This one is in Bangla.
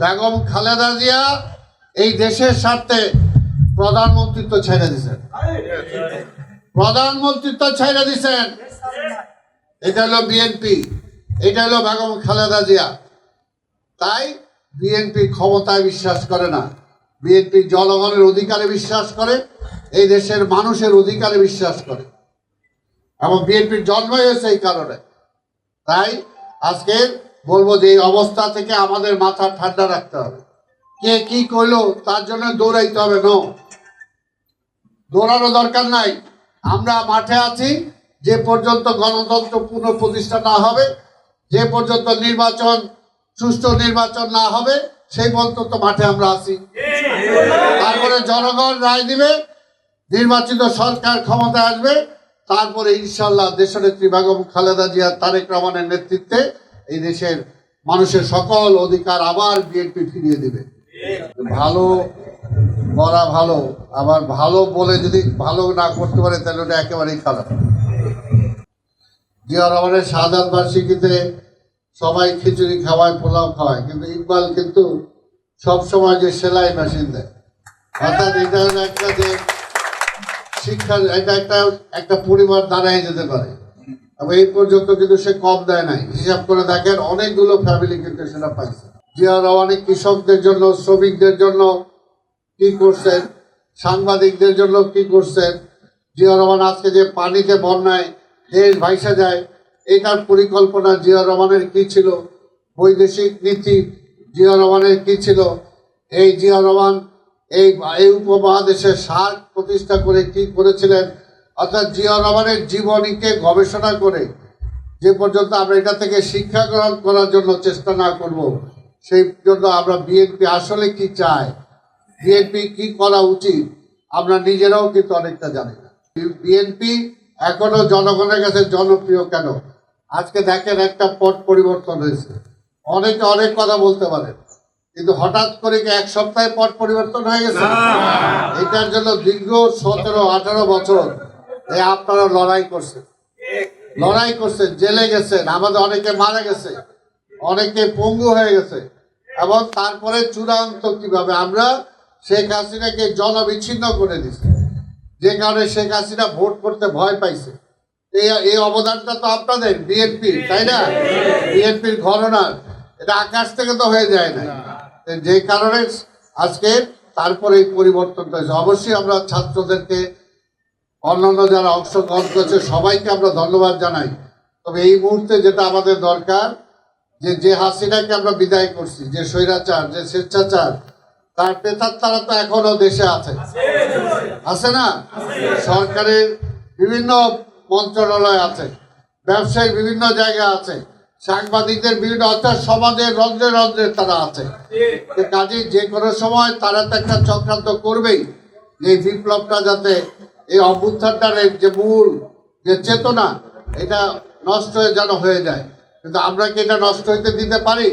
বেগম খালেদা জিয়া এই দেশের স্বার্থে প্রধানমন্ত্রিত্ব ছেড়ে দিছেন প্রধানমন্ত্রিত্ব ছেড়ে দিছেন এটা হলো বিএনপি এটা হলো বেগম খালেদা জিয়া। তাই বিএনপি ক্ষমতায় বিশ্বাস করে না। বিএনপি জনগণের অধিকারে বিশ্বাস করে, এই দেশের মানুষের অধিকারে বিশ্বাস করে। এবং বিএনপির জন্ম হয়েছে এই কারণে। তাই আজকে বলব যে এই অবস্থা থেকে আমাদের মাথা ঠান্ডা রাখতে হবে। কে কি করল তার জন্য দৌড়াইতে হবে, ন। দৌড়ানো দরকার নাই। আমরা মাঠে আছি, যে পর্যন্ত গণতন্ত্র পুনঃপ্রতিষ্ঠা না হবে, যে পর্যন্ত নির্বাচন, সুষ্ঠু নির্বাচন না হবে, সেই পর্যন্ত মাঠে আমরা আছি। তারপরে জনগণ রায় দিবে, নির্বাচিত সরকার ক্ষমতায় আসবে, তারপরে ইনশাল্লাহ দেশনেত্রী বেগম খালেদা জিয়া, তারেক রহমানের নেতৃত্বে এই দেশের মানুষের সকল অধিকার আবার বিএনপি ফিরিয়ে দেবে। ভালো করা ভালো, আবার ভালো বলে যদি ভালো না করতে পারে, তাহলে ওটা একেবারেই খারাপ। জিয়া রহমানের শাহাদ বার্ষিকীতে সবাই খিচুড়ি খাওয়ায়, পোলাও খাওয়ায়, কিন্তু ইকবাল কিন্তু সব সময় যে সেলাই মেশিন দেয়। অর্থাৎ এটা একটা যে শিক্ষা এটা একটা একটা পরিবার দাঁড়ায় যেতে পারে। এই পর্যন্ত কিন্তু সে কম দেয় নাই। হিসাব করে দেখেন, অনেকগুলো ফ্যামিলি কিন্তু সেটা পাইছে। জিয়া রহমানি কৃষকদের জন্য, শ্রমিকদের জন্য কি করছেন? সাংবাদিকদের জন্য কি করছেন? জিয়া রহমান আজকে যে পানিতে বন্যায় দেশ ভাইসা যায়, এটার পরিকল্পনা জিয়া রহমানের কি ছিল? বৈদেশিক নীতি জিয়া রহমানের কি ছিল? এই জিয়া রহমান এই এই উপমহাদেশের সার প্রতিষ্ঠা করে কি করেছিলেন? অর্থাৎ জিয়া রহমানের জীবনীকে গবেষণা করে যে পর্যন্ত আমরা এটা থেকে শিক্ষা গ্রহণ করার জন্য চেষ্টা না করব সেই জন্য আমরা বিএনপি আসলে কি চায় বিএনপি কি করা উচিত আমরা নিজেরাও কিন্তু অনেকটা জানি না। বিএনপি এখনও জনগণের কাছে জনপ্রিয় কেন? আজকে দেখেন একটা পট পরিবর্তন হয়েছে। অনেকে অনেক কথা বলতে পারেন কিন্তু হঠাৎ করে কি এক সপ্তাহে পট পরিবর্তন হয়ে গেছে? এটার জন্য দীর্ঘ সতেরো আঠারো বছর আপনারা লড়াই করছেন। লড়াই করছেন, জেলে গেছেন, আমাদের অনেকে মারা গেছে, অনেকে পঙ্গু হয়ে গেছে, এবং তারপরে চূড়ান্ত কীভাবে আমরা শেখ হাসিনাকে জনবিচ্ছিন্ন করে দিছি যে কারণে শেখ হাসিনা ভোট করতে ভয় পাইছে। এই এই অবদানটা তো আপনাদের, বিএনপি, তাই না? বিএনপির ঘটনার এটা আকাশ থেকে তো হয়ে যায় না। যে কারণে আজকে তারপরে এই পরিবর্তনটা হয়েছে। অবশ্যই আমরা ছাত্রদেরকে অন্যান্য যারা অংশগ্রহণ করেছে, সবাইকে আমরা ধন্যবাদ জানাই। তবে এই মুহূর্তে যেটা আমাদের দরকার, যে যে হাসিনাকে আমরা বিদায় করছি, যে স্বৈরাচার, যে স্বেচ্ছাচার, তার পেতার তারা তো এখনও দেশে আছে। আছে না? সরকারের বিভিন্ন মন্ত্রণালয় আছে ব্যবসায়ী বিভিন্ন জায়গা আছে, সাংবাদিকদের বিভিন্ন, অর্থাৎ সমাজের রন্ধ্রে রন্ধ্রে তারা আছে। তো কাজেই যে কোনো সময় তারা তো একটা চক্রান্ত করবেই, যে বিপ্লবটা যাতে এই অভ্যুত্থানটার যে মূল যে চেতনা, এটা নষ্ট হয়ে যেন হয়ে যায়। কিন্তু আমরা কি এটা নষ্ট হইতে দিতে পারি?